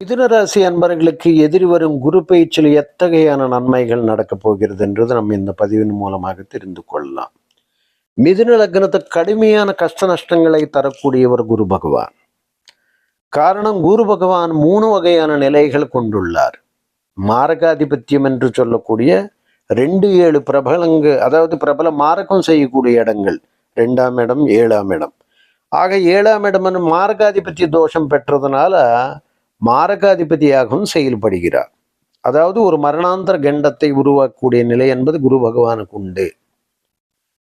மிதுனராசி அன்பர்களுக்கு எதிரி வரும் குரு பயிற்சியில் எத்தகையான நன்மைகள் நடக்கப் போகிறது என்றது நம்ம இந்த பதிவின் மூலமாக தெரிந்து கொள்ளலாம். மிதுன லக்னத்தை கடுமையான கஷ்ட நஷ்டங்களை தரக்கூடியவர் குரு பகவான். காரணம் குரு பகவான் மூணு வகையான நிலைகள் கொண்டுள்ளார். மாரகாதிபத்தியம் என்று சொல்லக்கூடிய ரெண்டு ஏழு பிரபலங்கு அதாவது பிரபல மாரகம் செய்யக்கூடிய இடங்கள் ரெண்டாம் இடம் ஏழாம் இடம். ஆக ஏழாம் இடம் மாரகாதிபத்திய தோஷம் பெற்றதுனால மாரகாதிபதியாகவும் செயல்படுகிறார். அதாவது ஒரு மரணாந்தர கண்டத்தை உருவாக்கக்கூடிய நிலை என்பது குரு பகவானுக்கு உண்டு.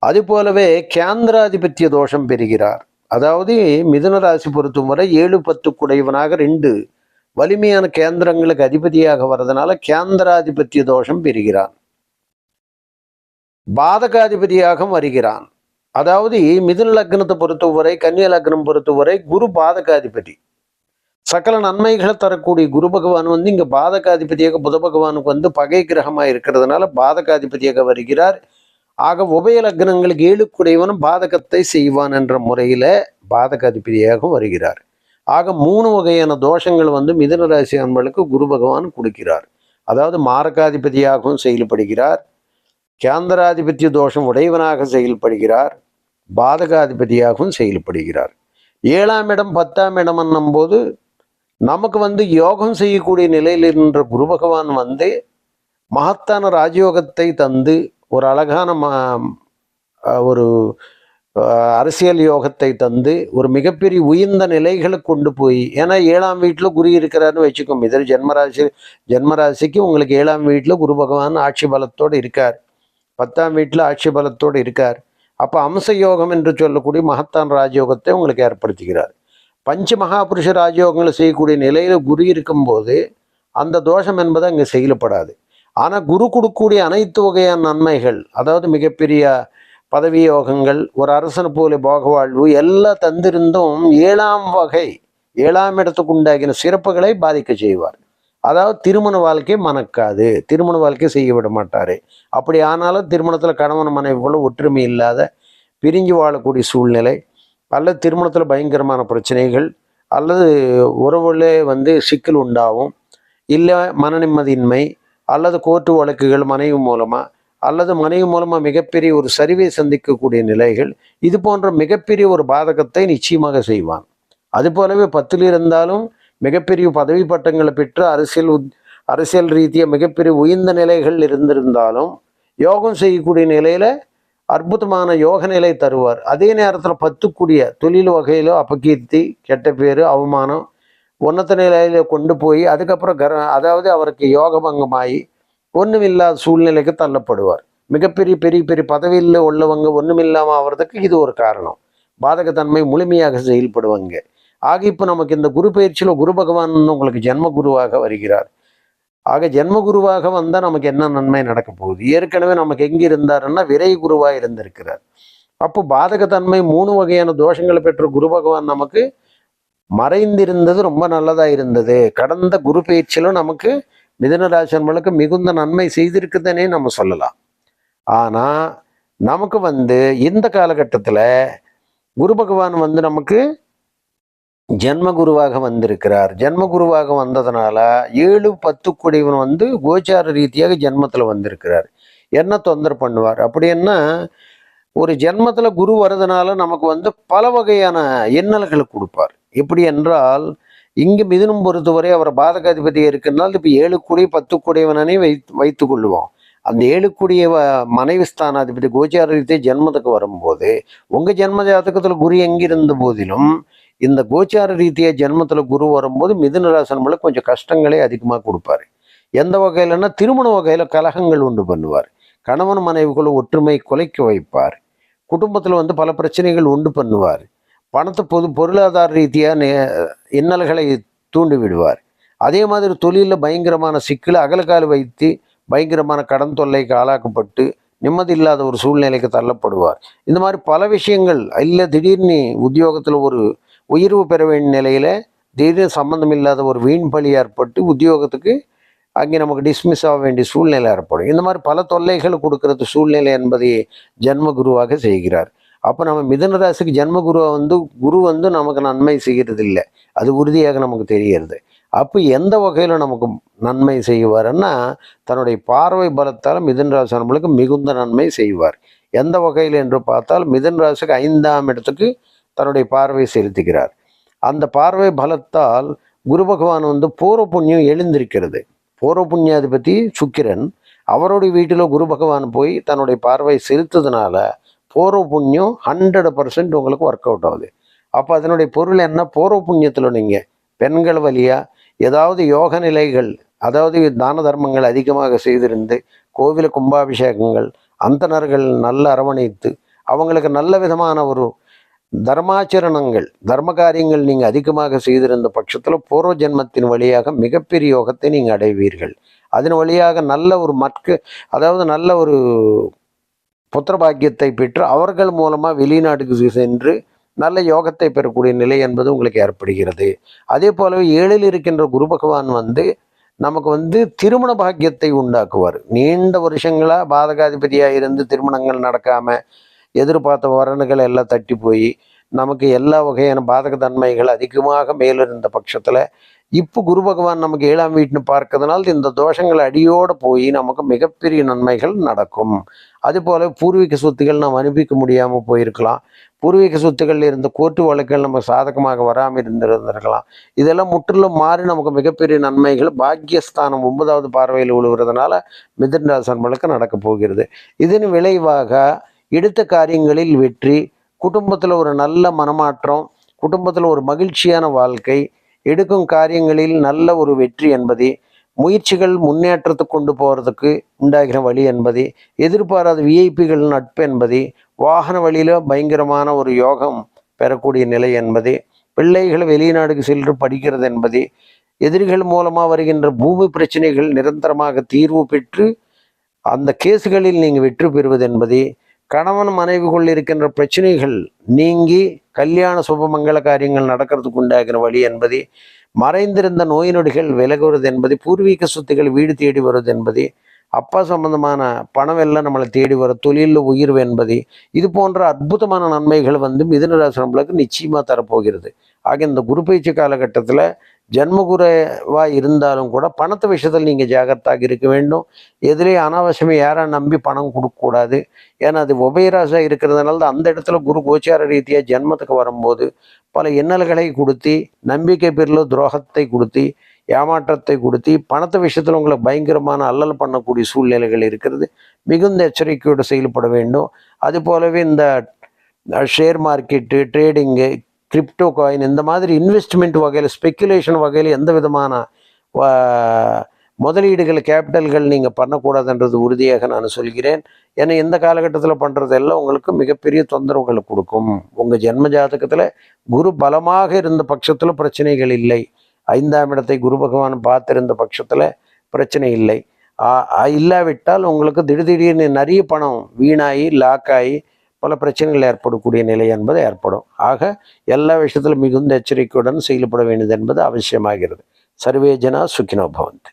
அது போலவே கேந்திராதிபத்திய தோஷம் பெறுகிறார். அதாவது மிதுன ராசி பொறுத்தும் வரை ஏழு பத்து குடைவனாக ரெண்டு வலிமையான கேந்திரங்களுக்கு அதிபதியாக வர்றதுனால கேந்திராதிபத்திய தோஷம் பெறுகிறான். பாதகாதிபதியாக வருகிறான். அதாவது மிதுன லக்னத்தை பொறுத்தவரை கன்னிய லக்னம் பொறுத்தவரை குரு பாதகாதிபதி. சகல நன்மைகளை தரக்கூடிய குரு பகவான் வந்து இங்கே பாதகாதிபதியாக புத பகவானுக்கு வந்து பகை கிரகமாக இருக்கிறதுனால பாதகாதிபதியாக வருகிறார். ஆக உபய லக்னங்களுக்கு ஏழுக்குடையவனும் பாதகத்தை செய்வான் என்ற முறையில் பாதகாதிபதியாகவும் வருகிறார். ஆக மூணு வகையான தோஷங்கள் வந்து மிதுன ராசி அன்பர்களுக்கு குரு பகவான் கொடுக்கிறார். அதாவது மாரகாதிபதியாகவும் செயல்படுகிறார். கேந்திராதிபத்திய தோஷம் உடையவனாக செயல்படுகிறார். பாதகாதிபதியாகவும் செயல்படுகிறார். ஏழாம் இடம் பத்தாம் இடம் என்னும்போது நமக்கு வந்து யோகம் செய்யக்கூடிய நிலையில் இருந்த குரு பகவான் வந்து மகத்தான ராஜயோகத்தை தந்து ஒரு அழகான ம ஒரு அரசியல் யோகத்தை தந்து ஒரு மிகப்பெரிய உயர்ந்த நிலைகளை கொண்டு போய் ஏன்னா ஏழாம் வீட்டில் குரு இருக்கிறாருன்னு வச்சுக்கோம் இதில் ஜென்மராசி ஜென்மராசிக்கு உங்களுக்கு ஏழாம் வீட்டில் குரு பகவான் ஆட்சி பலத்தோடு இருக்கார். பத்தாம் வீட்டில் ஆட்சி பலத்தோடு இருக்கார். அப்போ அம்ச யோகம் என்று சொல்லக்கூடிய மகத்தான் ராஜயோகத்தை உங்களுக்கு ஏற்படுத்துகிறார். பஞ்ச மகாபுருஷ ராஜயோகங்களை செய்யக்கூடிய நிலையில் குரு இருக்கும்போது அந்த தோஷம் என்பது அங்கே செயல்படாது. ஆனால் குரு கொடுக்கக்கூடிய அனைத்து வகையான நன்மைகள் அதாவது மிகப்பெரிய பதவி யோகங்கள் ஒரு அரசன் போல போக வாழ்வு எல்லாம் தந்திருந்தும் ஏழாம் வகை ஏழாம் இடத்துக்கு உண்டாகின சிறப்புகளை பாதிக்க செய்வார். அதாவது திருமண வாழ்க்கை மணக்காது திருமண வாழ்க்கை செய்ய விட மாட்டார். அப்படி ஆனாலும் திருமணத்தில் கணவன் மனைவி போல ஒற்றுமை இல்லாத பிரிஞ்சு வாழக்கூடிய சூழ்நிலை அல்லது திருமணத்தில் பயங்கரமான பிரச்சனைகள் அல்லது உறவுகளே வந்து சிக்கல் உண்டாகும் இல்லை மன நிம்மதியின்மை அல்லது கோர்ட்டு வழக்குகள் மனைவி மூலமாக அல்லது மனைவி மூலமாக மிகப்பெரிய ஒரு சரிவை சந்திக்கக்கூடிய நிலைகள் இது போன்ற மிகப்பெரிய ஒரு பாதகத்தை நிச்சயமாக செய்வான். அது போலவே பத்தில் இருந்தாலும் மிகப்பெரிய பதவி பட்டங்களை பெற்று அரசியல் உத்- அரசியல் ரீதியாக மிகப்பெரிய உயர்ந்த நிலைகள் இருந்திருந்தாலும் யோகம் செய்யக்கூடிய நிலையில் அற்புதமான யோக நிலை தருவார். அதே நேரத்தில் பத்துக்குடிய தொழில் வகையிலோ அபகீர்த்தி கெட்ட பேர் அவமானம் உன்னத நிலையில கொண்டு போய் அதுக்கப்புறம் கர அதாவது அவருக்கு யோகபங்கமாகி ஒன்றுமில்லாத சூழ்நிலைக்கு தள்ளப்படுவார். மிகப்பெரிய பெரிய பெரிய பதவியில் உள்ளவங்க ஒன்றுமில்லாமல் ஆகிறதுக்கு இது ஒரு காரணம். பாதகத்தன்மை முழுமையாக செயல்படுவாங்க. ஆக இப்போ நமக்கு இந்த குரு பயிற்சியில் குரு பகவான் உங்களுக்கு ஜென்ம குருவாக வருகிறார். ஆக ஜென்மகுருவாக வந்தால் நமக்கு என்ன நன்மை நடக்க போகுது? ஏற்கனவே நமக்கு எங்கே இருந்தாருன்னா விரை குருவாக இருந்திருக்கிறார். அப்போ பாதகத்தன்மை மூணு வகையான தோஷங்களை பெற்ற குரு பகவான் நமக்கு மறைந்திருந்தது ரொம்ப நல்லதாக இருந்தது. கடந்த குரு பயிற்சியிலும் நமக்கு மிதனராசன்களுக்கு மிகுந்த நன்மை செய்திருக்குதுன்னே நம்ம சொல்லலாம். ஆனால் நமக்கு வந்து இந்த காலகட்டத்தில் குரு பகவான் வந்து நமக்கு ஜென்ம குருவாக வந்திருக்கிறார். ஜென்ம குருவாக வந்ததுனால ஏழு பத்து குடிவன் வந்து கோச்சார ரீதியாக ஜென்மத்தில் வந்திருக்கிறார். என்ன தொந்தரவு பண்ணுவார்? அப்படின்னா ஒரு ஜென்மத்தில் குரு வர்றதுனால நமக்கு வந்து பல வகையான எண்ணல்களை கொடுப்பார். எப்படி என்றால் இங்கு மிதுனம் பொறுத்தவரை அவர் பாதகாதிபதி இருக்குன்னால் இப்போ ஏழு குடி பத்து குடியவனனை வைத்து வைத்து கொள்ளுவோம் அந்த ஏழு குடிய வ- மனைவி ஸ்தானாதிபதி கோச்சார ரீதியாக ஜென்மத்துக்கு வரும்போது உங்கள் ஜென்ம ஜாதகத்தில் குரு எங்கிருந்த போதிலும் இந்த கோச்சார ரீதியாக ஜென்மத்தில் குரு வரும்போது மிதுன ராசனமுல கொஞ்சம் கஷ்டங்களே அதிகமாக கொடுப்பாரு. எந்த வகையிலன்னா திருமண வகையில் கலகங்கள் உண்டு பண்ணுவார். கணவன் மனைவிக்குள்ள ஒற்றுமை குலைக்க வைப்பார். குடும்பத்தில் வந்து பல பிரச்சனைகள் உண்டு பண்ணுவார். பணத்தை பொது பொருளாதார ரீதியாக நே- இன்னல்களை தூண்டி விடுவார். அதே மாதிரி தொழிலில் பயங்கரமான சிக்கலை அகலக்கால் வைத்து பயங்கரமான கடன் தொல்லைக்கு ஆளாக்கப்பட்டு நிம்மதி இல்லாத ஒரு சூழ்நிலைக்கு தள்ளப்படுவார். இந்த மாதிரி பல விஷயங்கள் இல்லை திடீர்னு உத்தியோகத்தில் ஒரு உயர்வு பெற வேண்டிய நிலையில் திடீர்னு சம்மந்தம் இல்லாத ஒரு வீண் பழி ஏற்பட்டு உத்தியோகத்துக்கு அங்கே நமக்கு டிஸ்மிஸ் ஆக வேண்டிய சூழ்நிலை ஏற்படும். இந்த மாதிரி பல தொல்லைகள் கொடுக்கறது சூழ்நிலை என்பதை ஜென்மகுருவாக செய்கிறார். அப்போ நம்ம மிதனராசிக்கு ராசிக்கு ஜென்ம வந்து குரு வந்து நமக்கு நன்மை செய்கிறது இல்லை அது உறுதியாக நமக்கு தெரிகிறது அப்போ எந்த வகையில் நமக்கு நன்மை செய்வாருன்னா தன்னுடைய பார்வை பலத்தால் மிதன் ராசி நம்மளுக்கு மிகுந்த நன்மை செய்வார். எந்த வகையில் என்று பார்த்தால் மிதன் ராசிக்கு ஐந்தாம் இடத்துக்கு தன்னுடைய பார்வை செலுத்துகிறார். அந்த பார்வை பலத்தால் குரு பகவான் வந்து பூர்வ புண்ணியம் எழுந்திருக்கிறது. பூர்வ புண்ணியாதிபதி சுக்கிரன் அவருடைய வீட்டில் குரு பகவான் போய் தன்னுடைய பார்வை செலுத்ததுனால பூர்வ புண்ணியம் ஹண்ட்ரட் பர்சன்ட் உங்களுக்கு ஒர்க் அவுட் ஆகுது. அப்போ அதனுடைய பொருள் என்ன? பூர்வ புண்ணியத்தில் நீங்கள் பெண்கள் வழியாக ஏதாவது யோக நிலைகள் அதாவது தான தர்மங்கள் அதிகமாக செய்திருந்து கோவில் கும்பாபிஷேகங்கள் அந்தணர்கள் நல்ல அரவணைத்து அவங்களுக்கு நல்ல விதமான ஒரு தர்மாச்சரணங்கள் தர்ம காரியங்கள் நீங்கள் அதிகமாக செய்திருந்த பட்சத்தில் பூர்வ ஜென்மத்தின் வழியாக மிகப்பெரிய யோகத்தை நீங்கள் அடைவீர்கள். அதன் வழியாக நல்ல ஒரு மட்கு அதாவது நல்ல ஒரு புத்திர பாக்கியத்தை பெற்று அவர்கள் மூலமாக வெளிநாட்டுக்கு சென்று நல்ல யோகத்தை பெறக்கூடிய நிலை என்பது உங்களுக்கு ஏற்படுகிறது. அதே போலவே ஏழில் இருக்கின்ற குரு பகவான் வந்து நமக்கு வந்து திருமண பாக்கியத்தை உண்டாக்குவார். நீண்ட வருஷங்களாக பாதகாதிபதியாக இருந்து திருமணங்கள் நடக்காமல் எதிர்பார்த்த வரணுகள் எல்லாம் தட்டி போய் நமக்கு எல்லா வகையான பாதக தன்மைகள் அதிகமாக மேலிருந்த பட்சத்தில் இப்போ குரு பகவான் நமக்கு ஏழாம் வீட்டுன்னு பார்க்கறதுனால இந்த தோஷங்கள் அடியோடு போய் நமக்கு மிகப்பெரிய நன்மைகள் நடக்கும். அதுபோல பூர்வீக சொத்துகள் நாம் அனுபவிக்க முடியாமல் போயிருக்கலாம். பூர்வீக சொத்துக்களில் இருந்த கோர்ட்டு வழக்குகள் நம்ம சாதகமாக வராமல் இருந்திருந்திருக்கலாம். இதெல்லாம் முற்றிலும் மாறி நமக்கு மிகப்பெரிய நன்மைகள் பாக்கியஸ்தானம் ஒன்பதாவது பார்வையில் விழுகிறதுனால மிதன்ராசன்களுக்கு நடக்கப் போகிறது. இதன் விளைவாக எடுத்த காரியங்களில் வெற்றி குடும்பத்தில் ஒரு நல்ல மனமாற்றம் குடும்பத்தில் ஒரு மகிழ்ச்சியான வாழ்க்கை எடுக்கும் காரியங்களில் நல்ல ஒரு வெற்றி என்பதே முயற்சிகள் முன்னேற்றத்துக்கு கொண்டு போகிறதுக்கு உண்டாகிற வழி என்பது எதிர்பாராத விஐபிகள் நட்பு என்பது வாகன வழியில் பயங்கரமான ஒரு யோகம் பெறக்கூடிய நிலை என்பது பிள்ளைகள் வெளிநாடுக்கு சென்று படிக்கிறது என்பது எதிரிகள் மூலமாக வருகின்ற பூமி பிரச்சனைகள் நிரந்தரமாக தீர்வு பெற்று அந்த கேஸுகளில் நீங்கள் வெற்றி பெறுவது என்பதே கணவன் மனைவிக்குள் இருக்கின்ற பிரச்சனைகள் நீங்கி கல்யாண சுபமங்கள காரியங்கள் நடக்கிறதுக்கு உண்டாகிற வழி என்பது மறைந்திருந்த நோய் நொடிகள் விலகுவது என்பது பூர்வீக சொத்துக்கள் வீடு தேடி வருவது என்பது அப்பா சம்பந்தமான பணம் எல்லாம் நம்மளை தேடி வர தொழிலில் உயர்வு என்பது இது போன்ற அற்புதமான நன்மைகள் வந்து மிதுனராசிரமங்களுக்கு நிச்சயமாக தரப்போகிறது. ஆக இந்த குரு பயிற்சி காலகட்டத்தில் ஜென்மகுருவாக இருந்தாலும் கூட பணத்தை விஷயத்தில் நீங்கள் ஜாகிரதாக இருக்க வேண்டும். எதிரே அனாவசியமாக யாரை நம்பி பணம் கொடுக்கக்கூடாது ஏன்னா அது உபயராசாக இருக்கிறதுனால தான் அந்த இடத்துல குரு கோச்சார ரீதியாக ஜென்மத்துக்கு வரும்போது பல இன்னல்களை கொடுத்து நம்பிக்கை பேரில் துரோகத்தை கொடுத்து ஏமாற்றத்தை கொடுத்து பணத்தை விஷயத்தில் உங்களை பயங்கரமான அல்லல் பண்ணக்கூடிய சூழ்நிலைகள் இருக்கிறது. மிகுந்த எச்சரிக்கையோடு செயல்பட வேண்டும். அது போலவே இந்த share market trading crypto coin இந்த மாதிரி இன்வெஸ்ட்மெண்ட் வகையில் ஸ்பெக்குலேஷன் வகையில் எந்த விதமான முதலீடுகள் கேபிட்டல்கள் நீங்கள் பண்ணக்கூடாதுன்றது உறுதியாக நான் சொல்கிறேன். ஏன்னா இந்த காலகட்டத்தில் பண்ணுறதெல்லாம் உங்களுக்கு மிகப்பெரிய தொந்தரவுகளை கொடுக்கும். உங்கள் ஜென்ம ஜாதகத்தில் குரு பலமாக இருந்த பட்சத்தில் பிரச்சனைகள் இல்லை. ஐந்தாம் இடத்தை குரு பகவான் பார்த்திருந்த பட்சத்தில் பிரச்சனை இல்லை. இல்லாவிட்டால் உங்களுக்கு திடீர் திடீர்னு நிறைய பணம் வீணாகி லாக் ஆகி பல பிரச்சனைகள் ஏற்படக்கூடிய நிலை என்பது ஏற்படும். ஆக எல்லா விஷயத்திலும் மிகுந்த எச்சரிக்கையுடன் செயல்பட வேண்டியது என்பது அவசியமாகிறது. சர்வே ஜனா சுக்கினோ பவந்தி.